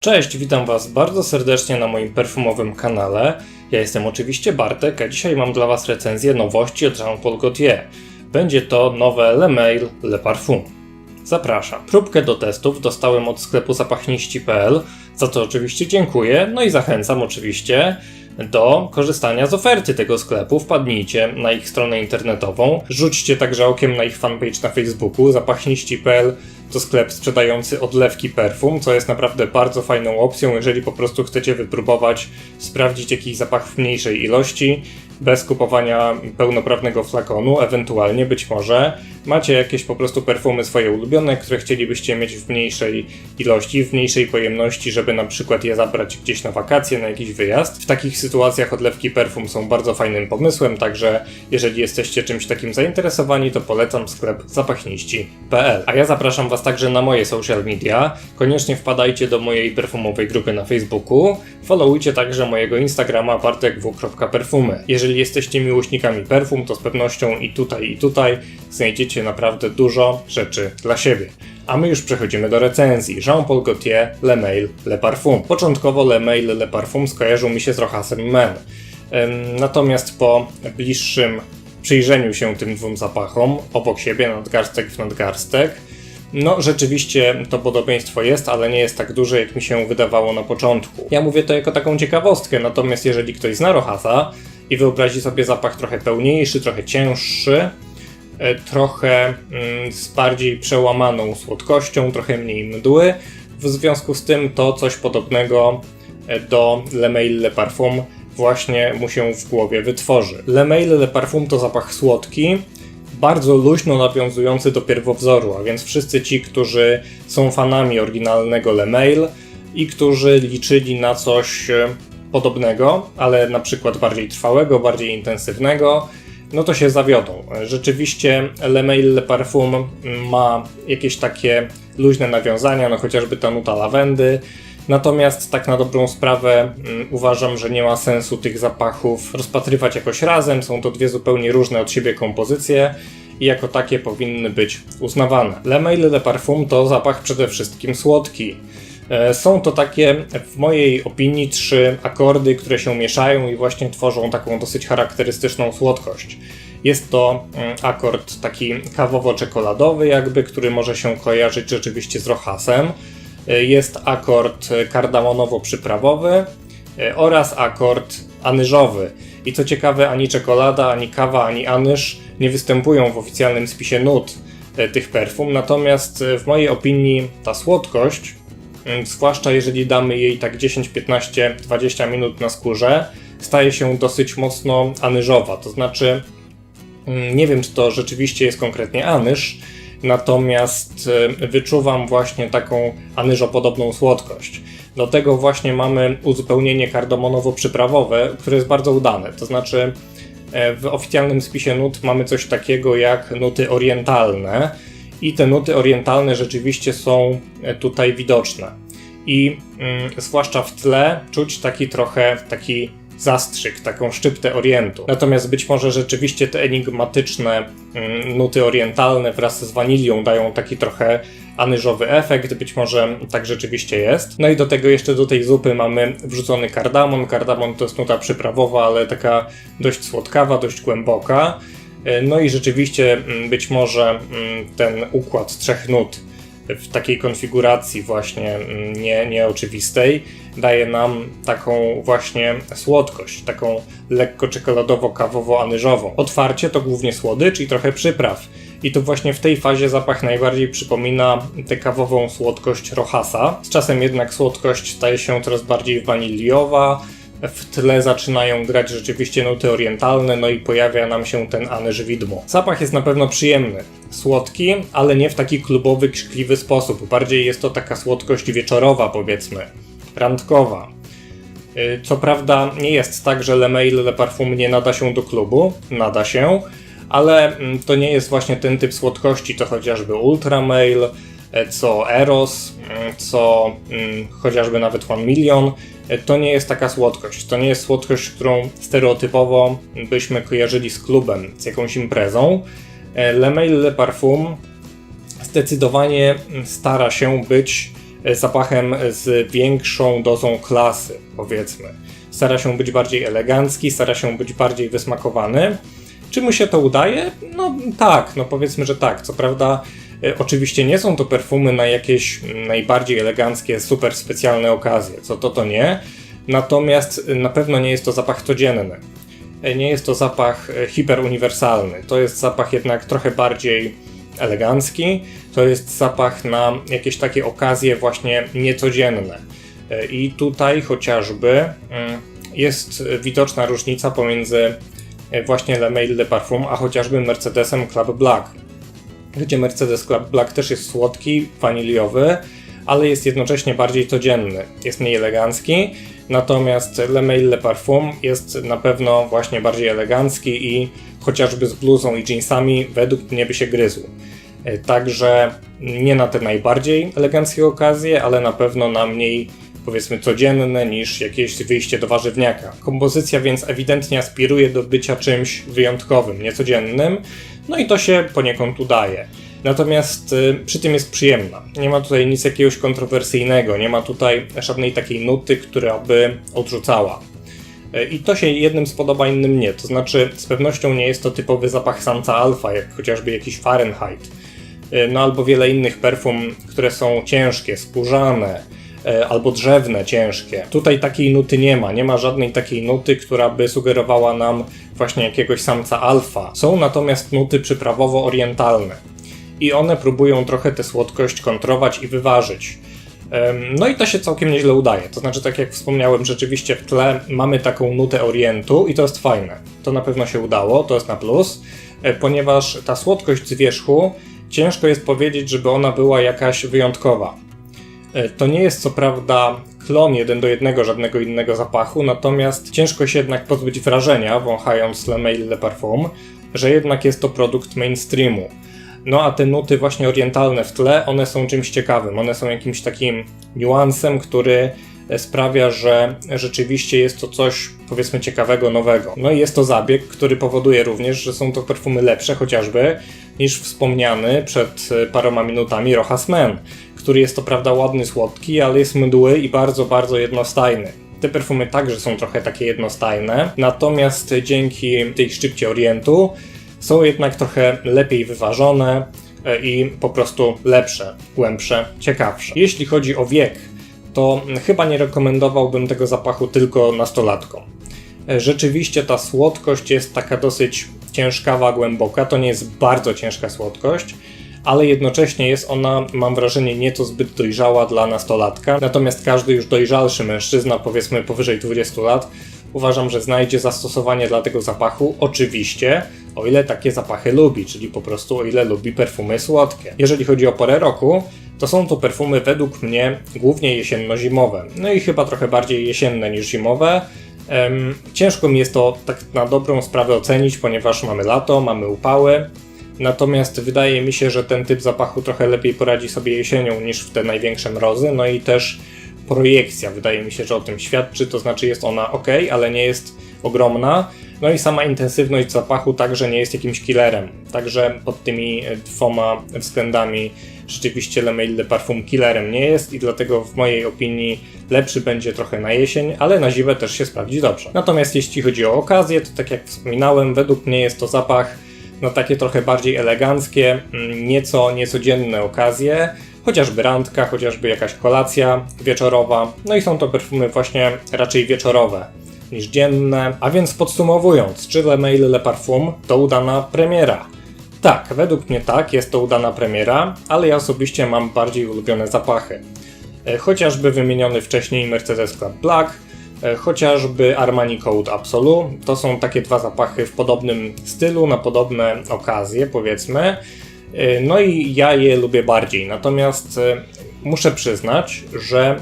Cześć, witam Was bardzo serdecznie na moim perfumowym kanale. Ja jestem oczywiście Bartek, a dzisiaj mam dla Was recenzję nowości od Jean-Paul Gaultier. Będzie to nowe Le Mail Le Parfum. Zapraszam. Próbkę do testów dostałem od sklepu zapachniści.pl, za co oczywiście dziękuję, no i zachęcam oczywiście do korzystania z oferty tego sklepu. Wpadnijcie na ich stronę internetową, rzućcie także okiem na ich fanpage na Facebooku. Zapachniści.pl to sklep sprzedający odlewki perfum, co jest naprawdę bardzo fajną opcją, jeżeli po prostu chcecie wypróbować, sprawdzić jakiś zapach w mniejszej ilości, bez kupowania pełnoprawnego flakonu, ewentualnie być może macie jakieś po prostu perfumy swoje ulubione, które chcielibyście mieć w mniejszej ilości, w mniejszej pojemności, żeby na przykład je zabrać gdzieś na wakacje, na jakiś wyjazd. W takich sytuacjach odlewki perfum są bardzo fajnym pomysłem, także jeżeli jesteście czymś takim zainteresowani, to polecam sklep zapachniści.pl. A ja zapraszam Was także na moje social media. Koniecznie wpadajcie do mojej perfumowej grupy na Facebooku. Followujcie także mojego Instagrama bartekw.perfumy. Jeżeli jesteście miłośnikami perfum, to z pewnością i tutaj, i tutaj znajdziecie naprawdę dużo rzeczy dla siebie. A my już przechodzimy do recenzji. Jean-Paul Gaultier, Le Mail, Le Parfum. Początkowo Le Mail, Le Parfum skojarzył mi się z Rochasem Men. Natomiast po bliższym przyjrzeniu się tym dwóm zapachom, obok siebie, nadgarstek w nadgarstek, no, rzeczywiście to podobieństwo jest, ale nie jest tak duże, jak mi się wydawało na początku. Ja mówię to jako taką ciekawostkę, natomiast jeżeli ktoś zna Rochasa i wyobrazi sobie zapach trochę pełniejszy, trochę cięższy, trochę mm, z bardziej przełamaną słodkością, trochę mniej mdły, w związku z tym to coś podobnego e, do Le Mail Le Parfum właśnie mu się w głowie wytworzy. Le Mail Le Parfum to zapach słodki, bardzo luźno nawiązujący do pierwowzoru, a więc wszyscy ci, którzy są fanami oryginalnego Le Mail i którzy liczyli na coś e, podobnego, ale na przykład bardziej trwałego, bardziej intensywnego, no to się zawiodą. Rzeczywiście Le Mail Le Parfum ma jakieś takie luźne nawiązania, no chociażby ta nuta lawendy, Natomiast tak na dobrą sprawę mm, uważam, że nie ma sensu tych zapachów rozpatrywać jakoś razem. Są to dwie zupełnie różne od siebie kompozycje i jako takie powinny być uznawane. Le Mail Le Parfum to zapach przede wszystkim słodki. E, Są to takie, w mojej opinii, trzy akordy, które się mieszają i właśnie tworzą taką dosyć charakterystyczną słodkość. Jest to mm, akord taki kawowo-czekoladowy, jakby, który może się kojarzyć rzeczywiście z Rochasem. E, Jest akord kardamonowo-przyprawowy e, oraz akord anyżowy. I co ciekawe, ani czekolada, ani kawa, ani anyż nie występują w oficjalnym spisie nut tych perfum, natomiast w mojej opinii ta słodkość, zwłaszcza jeżeli damy jej tak 10, 15, 20 minut na skórze, staje się dosyć mocno anyżowa. To znaczy, mm, nie wiem, czy to rzeczywiście jest konkretnie anyż, natomiast e, wyczuwam właśnie taką anyżopodobną słodkość. Do tego właśnie mamy uzupełnienie kardamonowo-przyprawowe, które jest bardzo udane. To znaczy, e, w oficjalnym spisie nut mamy coś takiego jak nuty orientalne, i te nuty orientalne rzeczywiście są e, tutaj widoczne. I mm, zwłaszcza w tle czuć taki trochę taki zastrzyk, taką szczyptę orientu. Natomiast być może rzeczywiście te enigmatyczne mm, nuty orientalne wraz z wanilią dają taki trochę anyżowy efekt, być może tak rzeczywiście jest. No i do tego jeszcze do tej zupy mamy wrzucony kardamon. Kardamon to jest nuta przyprawowa, ale taka dość słodkawa, dość głęboka. E, No i rzeczywiście mm, być może mm, ten układ trzech nut w takiej konfiguracji właśnie mm, nie, nieoczywistej daje nam taką właśnie słodkość, taką lekko czekoladowo-kawowo-anyżową. Otwarcie to głównie słodycz i trochę przypraw. I to właśnie w tej fazie zapach najbardziej przypomina tę kawową słodkość Rochasa. Z czasem jednak słodkość staje się coraz bardziej waniliowa, w tle zaczynają grać rzeczywiście nuty orientalne, no i pojawia nam się ten anyż widmo. Zapach jest na pewno przyjemny, słodki, ale nie w taki klubowy, krzykliwy sposób. Bardziej jest to taka słodkość wieczorowa, powiedzmy, randkowa. Y, Co prawda nie jest tak, że Le Mail Le Parfum nie nada się do klubu, nada się, ale mm, to nie jest właśnie ten typ słodkości, to chociażby Ultra Mail, co Eros, mm, co mm, chociażby nawet One Million. E, To nie jest taka słodkość. To nie jest słodkość, którą stereotypowo byśmy kojarzyli z klubem, z jakąś imprezą. E, Le Mail Le Parfum zdecydowanie stara się być e, zapachem z większą dozą klasy, powiedzmy. Stara się być bardziej elegancki, stara się być bardziej wysmakowany. Czy mu się to udaje? No tak, no powiedzmy, że tak. Co prawda, e, oczywiście nie są to perfumy na jakieś najbardziej eleganckie, super specjalne okazje, co to to nie. Natomiast na pewno nie jest to zapach codzienny. E, Nie jest to zapach e, hiperuniwersalny. To jest zapach jednak trochę bardziej elegancki. To jest zapach na jakieś takie okazje właśnie niecodzienne. E, I tutaj chociażby mm, jest widoczna różnica pomiędzy e, właśnie Le Mail de Parfum, a chociażby Mercedesem Club Black. Gdzie Mercedes Black też jest słodki, waniliowy, ale jest jednocześnie bardziej codzienny. Jest mniej elegancki, natomiast Le Mail Le Parfum jest na pewno właśnie bardziej elegancki i chociażby z bluzą i jeansami według mnie by się gryzł. E, Także nie na te najbardziej eleganckie okazje, ale na pewno na mniej powiedzmy codzienne niż jakieś wyjście do warzywniaka. Kompozycja więc ewidentnie aspiruje do bycia czymś wyjątkowym, niecodziennym, no i to się poniekąd udaje. Natomiast y, przy tym jest przyjemna. Nie ma tutaj nic jakiegoś kontrowersyjnego, nie ma tutaj żadnej takiej nuty, która by odrzucała. Y, I to się jednym spodoba, innym nie. To znaczy, z pewnością nie jest to typowy zapach samca alfa, jak chociażby jakiś Fahrenheit. Y, No albo wiele innych perfum, które są ciężkie, skórzane, albo drzewne, ciężkie. Tutaj takiej nuty nie ma. Nie ma żadnej takiej nuty, która by sugerowała nam właśnie jakiegoś samca alfa. Są natomiast nuty przyprawowo-orientalne i one próbują trochę tę słodkość kontrować i wyważyć. No i to się całkiem nieźle udaje. To znaczy, tak jak wspomniałem, rzeczywiście w tle mamy taką nutę orientu i to jest fajne. To na pewno się udało, to jest na plus, e, ponieważ ta słodkość z wierzchu ciężko jest powiedzieć, żeby ona była jakaś wyjątkowa. E, To nie jest co prawda klon jeden do jednego żadnego innego zapachu, natomiast ciężko się jednak pozbyć wrażenia, wąchając Le Mail Le Parfum, że jednak jest to produkt mainstreamu. No a te nuty właśnie orientalne w tle, one są czymś ciekawym, one są jakimś takim niuansem, który e, sprawia, że rzeczywiście jest to coś powiedzmy ciekawego, nowego. No i jest to zabieg, który powoduje również, że są to perfumy lepsze chociażby niż wspomniany przed e, paroma minutami Rojas Men, który jest to prawda ładny, słodki, ale jest mdły i bardzo, bardzo jednostajny. Te perfumy także są trochę takie jednostajne, natomiast dzięki tej szczypcie Orientu są jednak trochę lepiej wyważone e, i po prostu lepsze, głębsze, ciekawsze. Jeśli chodzi o wiek, to chyba nie rekomendowałbym tego zapachu tylko nastolatkom. E, Rzeczywiście ta słodkość jest taka dosyć ciężkawa, głęboka. To nie jest bardzo ciężka słodkość, ale jednocześnie jest ona, mam wrażenie, nieco zbyt dojrzała dla nastolatka. Natomiast każdy już dojrzalszy mężczyzna, powiedzmy powyżej 20 lat, uważam, że znajdzie zastosowanie dla tego zapachu. Oczywiście, o ile takie zapachy lubi, czyli po prostu o ile lubi perfumy słodkie. Jeżeli chodzi o porę roku, to są to perfumy według mnie głównie jesienno-zimowe. No i chyba trochę bardziej jesienne niż zimowe. Ciężko mi jest to tak na dobrą sprawę ocenić, ponieważ mamy lato, mamy upały. Natomiast wydaje mi się, że ten typ zapachu trochę lepiej poradzi sobie jesienią niż w te największe mrozy. No i też projekcja wydaje mi się, że o tym świadczy, to znaczy jest ona ok, ale nie jest ogromna. No i sama intensywność zapachu także nie jest jakimś killerem. Także pod tymi e, dwoma względami rzeczywiście Le Mail de Parfum killerem nie jest i dlatego w mojej opinii lepszy będzie trochę na jesień, ale na zimę też się sprawdzi dobrze. Natomiast jeśli chodzi o okazję, to tak jak wspominałem, według mnie jest to zapach no takie trochę bardziej eleganckie, mm, nieco niecodzienne okazje, chociażby randka, chociażby jakaś kolacja wieczorowa. No i są to perfumy właśnie raczej wieczorowe niż dzienne. A więc podsumowując, czy Le Mail Le Parfum to udana premiera? Tak, według mnie tak, jest to udana premiera, ale ja osobiście mam bardziej ulubione zapachy. E, Chociażby wymieniony wcześniej Mercedes Club Black, e, chociażby Armani Code Absolu. To są takie dwa zapachy w podobnym stylu, na podobne okazje, powiedzmy. E, No i ja je lubię bardziej. Natomiast muszę przyznać, że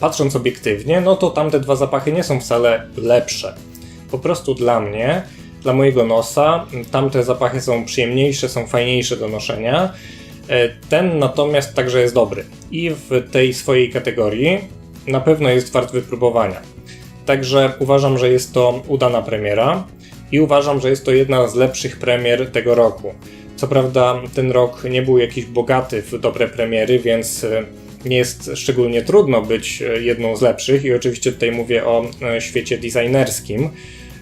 patrząc obiektywnie, no to tamte dwa zapachy nie są wcale lepsze. Po prostu dla mnie, dla mojego nosa, tamte zapachy są przyjemniejsze, są fajniejsze do noszenia. E, Ten natomiast także jest dobry. I w tej swojej kategorii na pewno jest wart wypróbowania. Także uważam, że jest to udana premiera i uważam, że jest to jedna z lepszych premier tego roku. Co prawda ten rok nie był jakiś bogaty w dobre premiery, więc e, nie jest szczególnie trudno być e, jedną z lepszych i oczywiście tutaj mówię o e, świecie designerskim,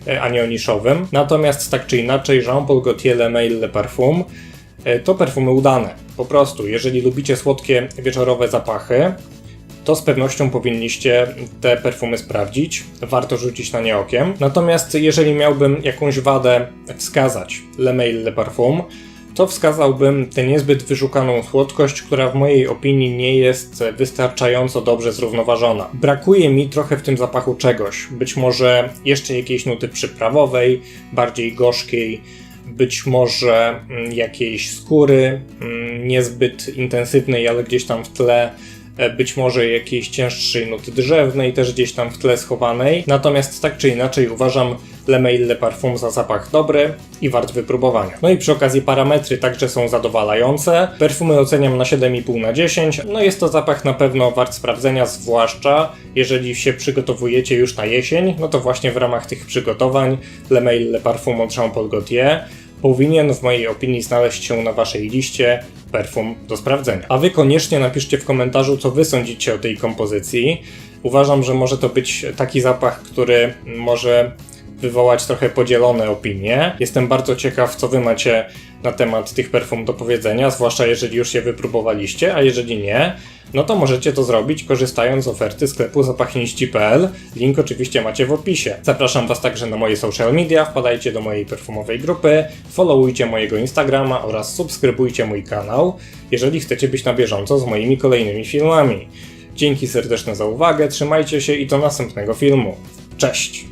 e, a nie o niszowym. Natomiast tak czy inaczej Jean-Paul Gaultier Le Mail Le Parfum to perfumy udane. Po prostu, jeżeli lubicie słodkie wieczorowe zapachy, to z pewnością powinniście te perfumy sprawdzić. Warto rzucić na nie okiem. Natomiast jeżeli miałbym jakąś wadę wskazać Le Mail Le Parfum, to wskazałbym tę niezbyt wyszukaną słodkość, która w mojej opinii nie jest wystarczająco dobrze zrównoważona. Brakuje mi trochę w tym zapachu czegoś. Być może jeszcze jakiejś nuty przyprawowej, bardziej gorzkiej, być może mm, jakiejś skóry, mm, niezbyt intensywnej, ale gdzieś tam w tle być może jakiejś cięższej nuty drzewnej, też gdzieś tam w tle schowanej. Natomiast tak czy inaczej uważam Le Mail Le Parfum za zapach dobry i wart wypróbowania. No i przy okazji parametry także są zadowalające. Perfumy oceniam na 7,5 na 10. No jest to zapach na pewno wart sprawdzenia, zwłaszcza jeżeli się przygotowujecie już na jesień, no to właśnie w ramach tych przygotowań Le Mail Le Parfum od Jean-Paul Gaultier powinien w mojej opinii znaleźć się na waszej liście perfum do sprawdzenia. A wy koniecznie napiszcie w komentarzu, co wy sądzicie o tej kompozycji. Uważam, że może to być taki zapach, który może wywołać trochę podzielone opinie. Jestem bardzo ciekaw, co wy macie na temat tych perfum do powiedzenia, zwłaszcza jeżeli już je wypróbowaliście, a jeżeli nie, no to możecie to zrobić korzystając z oferty sklepu zapachniści.pl. Link oczywiście macie w opisie. Zapraszam Was także na moje social media, wpadajcie do mojej perfumowej grupy, followujcie mojego Instagrama oraz subskrybujcie mój kanał, jeżeli chcecie być na bieżąco z moimi kolejnymi filmami. Dzięki serdeczne za uwagę, trzymajcie się i do następnego filmu. Cześć!